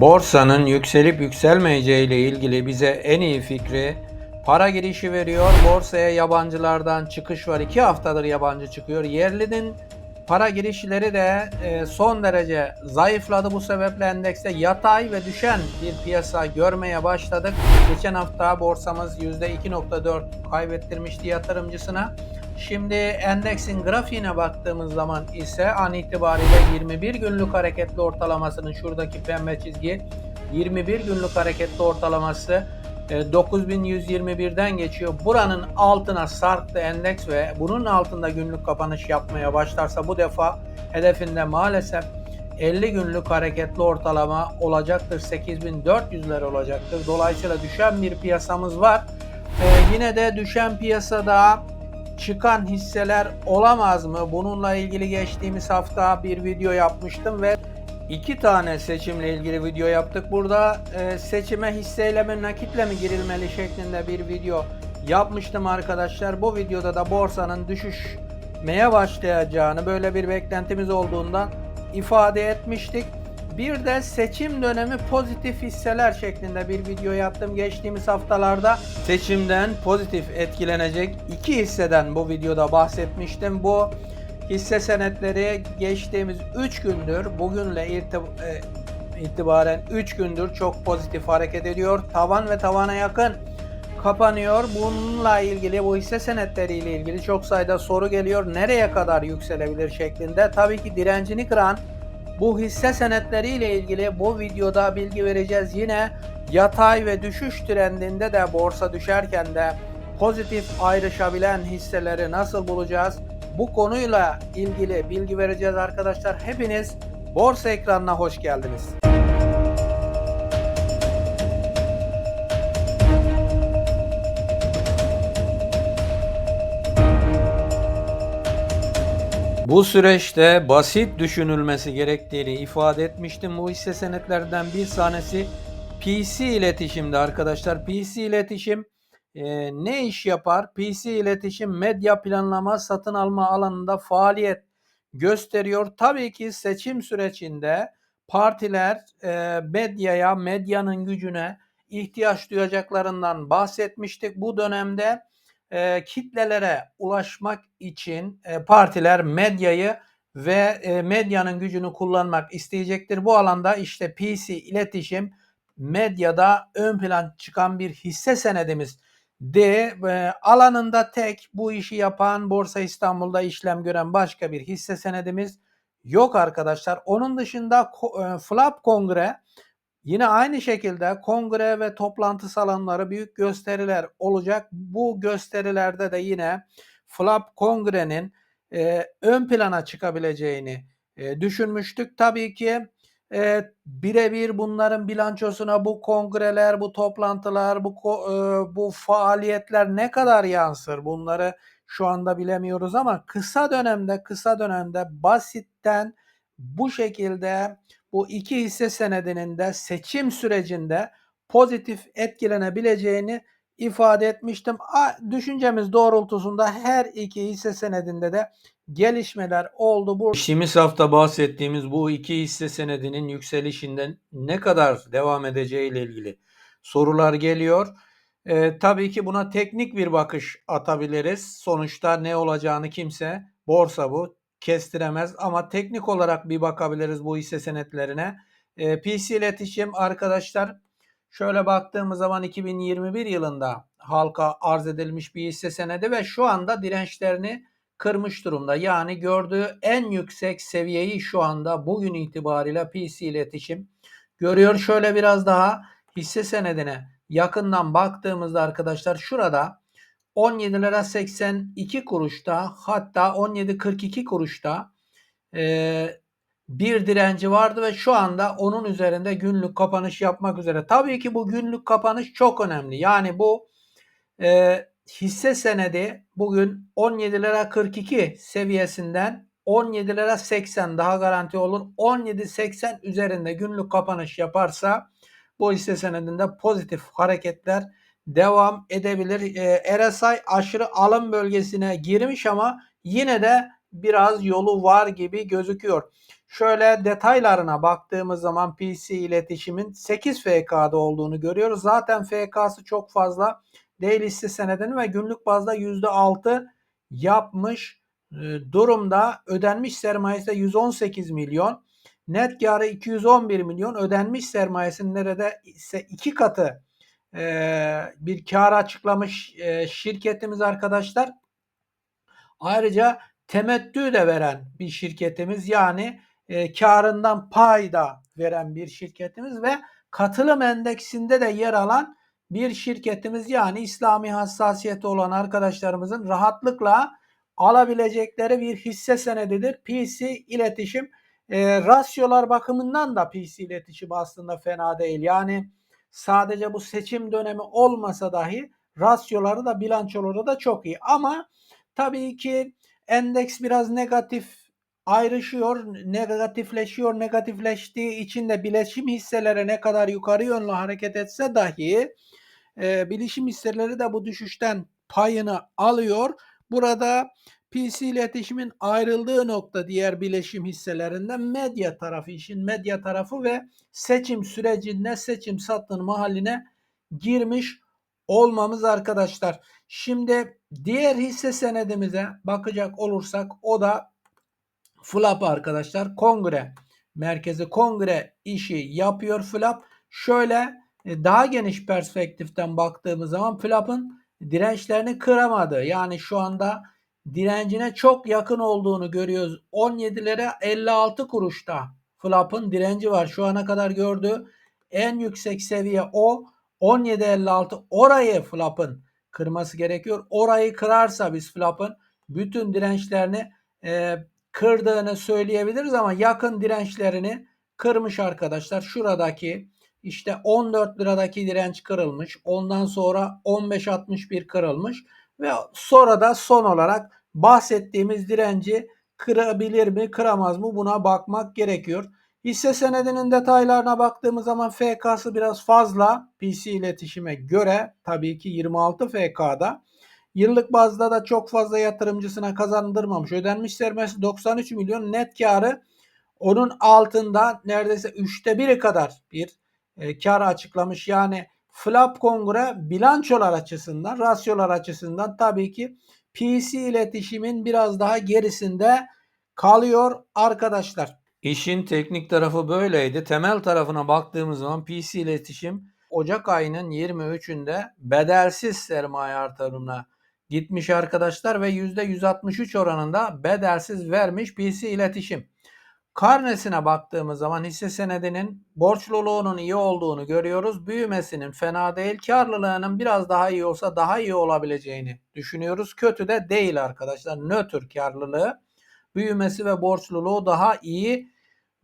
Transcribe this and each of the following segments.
Borsanın yükselip yükselmeyeceği ile ilgili bize en iyi fikri para girişi veriyor. Borsaya yabancılardan çıkış var. 2 haftadır yabancı çıkıyor. Yerlinin para girişleri de e, son derece zayıfladı. Bu sebeple endekste yatay ve düşen bir piyasa görmeye başladık. Geçen hafta borsamız %2.4 kaybettirmişti yatırımcısına. Şimdi endeksin grafiğine baktığımız zaman ise an itibariyle 21 günlük hareketli ortalamasının şuradaki pembe çizgi 21 günlük hareketli ortalaması e, 9121'den geçiyor. Buranın altına sarktı endeks ve bunun altında günlük kapanış yapmaya başlarsa bu defa hedefinde maalesef 50 günlük hareketli ortalama olacaktır. 8400'ler olacaktır. Dolayısıyla düşen bir piyasamız var. E, yine de düşen piyasada çıkan hisseler olamaz mı? Bununla ilgili geçtiğimiz hafta bir video yapmıştım ve iki tane seçimle ilgili video yaptık. Burada e, seçime hisseyle mi nakitle mi girilmeli şeklinde bir video yapmıştım arkadaşlar. Bu videoda da borsanın düşüşmeye başlayacağını böyle bir beklentimiz olduğundan ifade etmiştik. Bir de seçim dönemi pozitif hisseler şeklinde bir video yaptım geçtiğimiz haftalarda. Seçimden pozitif etkilenecek iki hisseden bu videoda bahsetmiştim. Bu hisse senetleri geçtiğimiz 3 gündür bugünle e, itibaren 3 gündür çok pozitif hareket ediyor. Tavan ve tavana yakın kapanıyor. Bununla ilgili bu hisse senetleriyle ilgili çok sayıda soru geliyor. Nereye kadar yükselebilir şeklinde. Tabii ki direncini kıran bu hisse senetleriyle ilgili bu videoda bilgi vereceğiz. Yine yatay ve düşüş trendinde de borsa düşerken de pozitif ayrışabilen hisseleri nasıl bulacağız? Bu konuyla ilgili bilgi vereceğiz arkadaşlar. Hepiniz borsa ekranına hoş geldiniz. Bu süreçte basit düşünülmesi gerektiğini ifade etmiştim. Bu hisse senetlerden bir tanesi PC iletişimde arkadaşlar. PC iletişim e, ne iş yapar? PC iletişim medya planlama satın alma alanında faaliyet gösteriyor. Tabii ki seçim sürecinde partiler e, medyaya, medyanın gücüne ihtiyaç duyacaklarından bahsetmiştik. Bu dönemde e, kitlelere ulaşmak için e, partiler medyayı ve e, medyanın gücünü kullanmak isteyecektir. Bu alanda işte PC iletişim medyada ön plan çıkan bir hisse senedimiz de e, alanında tek bu işi yapan Borsa İstanbul'da işlem gören başka bir hisse senedimiz yok arkadaşlar. Onun dışında e, Flap Kongre Yine aynı şekilde kongre ve toplantı salonları büyük gösteriler olacak. Bu gösterilerde de yine FLAP kongrenin e, ön plana çıkabileceğini e, düşünmüştük. Tabii ki e, birebir bunların bilançosuna bu kongreler, bu toplantılar, bu e, bu faaliyetler ne kadar yansır bunları şu anda bilemiyoruz ama kısa dönemde kısa dönemde basitten bu şekilde bu iki hisse senedinin de seçim sürecinde pozitif etkilenebileceğini ifade etmiştim. Düşüncemiz doğrultusunda her iki hisse senedinde de gelişmeler oldu. Bu geçtiğimiz hafta bahsettiğimiz bu iki hisse senedinin yükselişinden ne kadar devam edeceği ile ilgili sorular geliyor. Ee, tabii ki buna teknik bir bakış atabiliriz. Sonuçta ne olacağını kimse borsa bu kestiremez ama teknik olarak bir bakabiliriz bu hisse senetlerine. E, PC iletişim arkadaşlar şöyle baktığımız zaman 2021 yılında halka arz edilmiş bir hisse senedi ve şu anda dirençlerini kırmış durumda. Yani gördüğü en yüksek seviyeyi şu anda bugün itibariyle PC iletişim görüyor. Şöyle biraz daha hisse senedine yakından baktığımızda arkadaşlar şurada 17 lira 82 kuruşta hatta 17.42 kuruşta e, bir direnci vardı ve şu anda onun üzerinde günlük kapanış yapmak üzere. Tabii ki bu günlük kapanış çok önemli. Yani bu e, hisse senedi bugün 17 lira 42 seviyesinden 17 lira 80 daha garanti olur. 17.80 üzerinde günlük kapanış yaparsa bu hisse senedinde pozitif hareketler devam edebilir. E, RSI aşırı alım bölgesine girmiş ama yine de biraz yolu var gibi gözüküyor. Şöyle detaylarına baktığımız zaman PC iletişimin 8 FK'da olduğunu görüyoruz. Zaten FK'sı çok fazla değil hisse senedini ve günlük bazda %6 yapmış e, durumda. Ödenmiş sermayesi de 118 milyon. Net karı 211 milyon. Ödenmiş sermayesinin nerede ise iki katı e, bir kar açıklamış e, şirketimiz arkadaşlar. Ayrıca temettü de veren bir şirketimiz yani e, karından pay da veren bir şirketimiz ve katılım endeksinde de yer alan bir şirketimiz yani İslami hassasiyeti olan arkadaşlarımızın rahatlıkla alabilecekleri bir hisse senedidir. PC iletişim e, rasyolar bakımından da PC iletişim aslında fena değil. Yani sadece bu seçim dönemi olmasa dahi rasyoları da bilançoları da çok iyi. Ama tabii ki endeks biraz negatif ayrışıyor, negatifleşiyor. Negatifleştiği için de bileşim hisselere ne kadar yukarı yönlü hareket etse dahi e, bilişim hisseleri de bu düşüşten payını alıyor. Burada PC iletişimin ayrıldığı nokta diğer bileşim hisselerinden medya tarafı işin medya tarafı ve seçim sürecinde seçim satın haline girmiş olmamız arkadaşlar. Şimdi diğer hisse senedimize bakacak olursak o da FLAP arkadaşlar. Kongre merkezi kongre işi yapıyor FLAP. Şöyle e, daha geniş perspektiften baktığımız zaman FLAP'ın dirençlerini kıramadı. Yani şu anda direncine çok yakın olduğunu görüyoruz. 17'lere 56 kuruşta FLAP'ın direnci var. Şu ana kadar gördüğü en yüksek seviye o. 17.56 orayı FLAP'ın kırması gerekiyor. Orayı kırarsa biz FLAP'ın bütün dirençlerini e, kırdığını söyleyebiliriz ama yakın dirençlerini kırmış arkadaşlar. Şuradaki işte 14 liradaki direnç kırılmış. Ondan sonra 15.61 kırılmış ve sonra da son olarak bahsettiğimiz direnci kırabilir mi, kıramaz mı buna bakmak gerekiyor. Hisse senedinin detaylarına baktığımız zaman FK'sı biraz fazla PC iletişime göre tabii ki 26 FK'da. Yıllık bazda da çok fazla yatırımcısına kazandırmamış. Ödenmiş sermayesi 93 milyon net karı onun altında neredeyse üçte biri kadar bir e, kar açıklamış. Yani Flap Kongre bilançolar açısından, rasyolar açısından tabii ki PC iletişimin biraz daha gerisinde kalıyor arkadaşlar. İşin teknik tarafı böyleydi. Temel tarafına baktığımız zaman PC iletişim Ocak ayının 23'ünde bedelsiz sermaye artırımına gitmiş arkadaşlar ve %163 oranında bedelsiz vermiş PC iletişim. Karnesine baktığımız zaman hisse senedinin borçluluğunun iyi olduğunu görüyoruz. Büyümesinin fena değil, karlılığının biraz daha iyi olsa daha iyi olabileceğini düşünüyoruz. Kötü de değil arkadaşlar. Nötr karlılığı, büyümesi ve borçluluğu daha iyi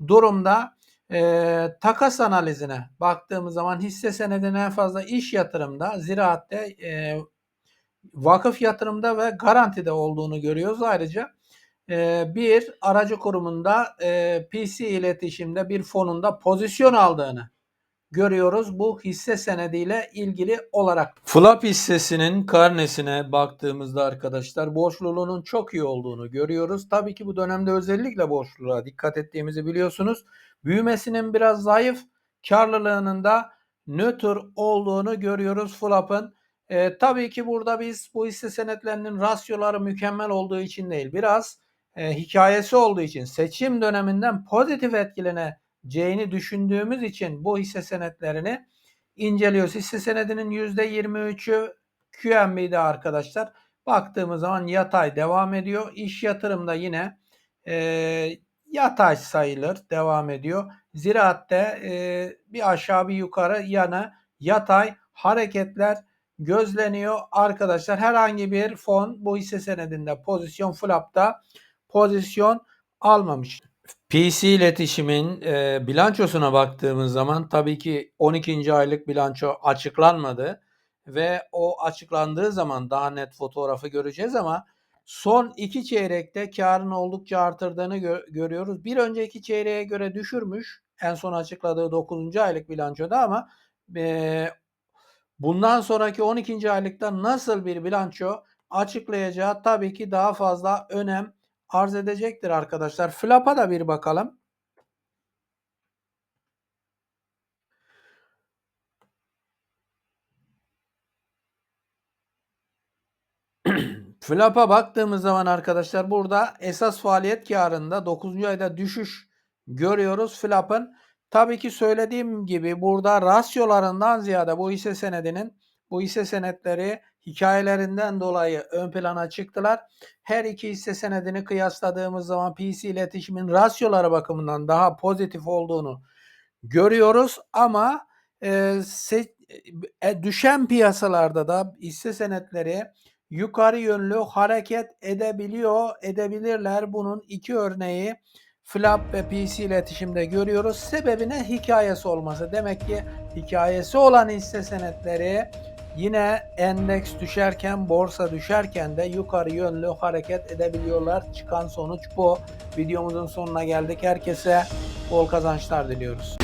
durumda. E, takas analizine baktığımız zaman hisse senedinin en fazla iş yatırımda, ziraatte, e, vakıf yatırımda ve garantide olduğunu görüyoruz. Ayrıca bir aracı kurumunda e, PC iletişimde bir fonunda pozisyon aldığını görüyoruz bu hisse senediyle ilgili olarak. Flap hissesinin karnesine baktığımızda arkadaşlar borçluluğunun çok iyi olduğunu görüyoruz. Tabii ki bu dönemde özellikle borçluluğa dikkat ettiğimizi biliyorsunuz. Büyümesinin biraz zayıf, karlılığının da nötr olduğunu görüyoruz Flap'ın. E, tabii ki burada biz bu hisse senetlerinin rasyoları mükemmel olduğu için değil, biraz e, hikayesi olduğu için seçim döneminden pozitif etkileneceğini düşündüğümüz için bu hisse senetlerini inceliyoruz. Hisse senedinin %23'ü QNB'de arkadaşlar. Baktığımız zaman yatay devam ediyor. İş yatırımda yine e, yatay sayılır devam ediyor. Ziraatte e, bir aşağı bir yukarı yana yatay hareketler gözleniyor arkadaşlar. Herhangi bir fon bu hisse senedinde pozisyon flapta pozisyon almamış. PC iletişimin e, bilançosuna baktığımız zaman tabii ki 12. aylık bilanço açıklanmadı ve o açıklandığı zaman daha net fotoğrafı göreceğiz ama son iki çeyrekte karın oldukça artırdığını gö- görüyoruz. Bir önceki çeyreğe göre düşürmüş en son açıkladığı 9. aylık bilançoda ama e, bundan sonraki 12. aylıkta nasıl bir bilanço açıklayacağı tabii ki daha fazla önem arz edecektir arkadaşlar. Flap'a da bir bakalım. Flap'a baktığımız zaman arkadaşlar burada esas faaliyet karında 9. ayda düşüş görüyoruz Flap'ın. Tabii ki söylediğim gibi burada rasyolarından ziyade bu hisse senedinin bu hisse senetleri hikayelerinden dolayı ön plana çıktılar. Her iki hisse senedini kıyasladığımız zaman PC iletişimin rasyoları bakımından daha pozitif olduğunu görüyoruz ama e, se- e, düşen piyasalarda da hisse senetleri yukarı yönlü hareket edebiliyor, edebilirler. Bunun iki örneği Flap ve PC iletişimde görüyoruz. Sebebi ne? Hikayesi olması. Demek ki hikayesi olan hisse senetleri yine endeks düşerken, borsa düşerken de yukarı yönlü hareket edebiliyorlar. Çıkan sonuç bu. Videomuzun sonuna geldik. Herkese bol kazançlar diliyoruz.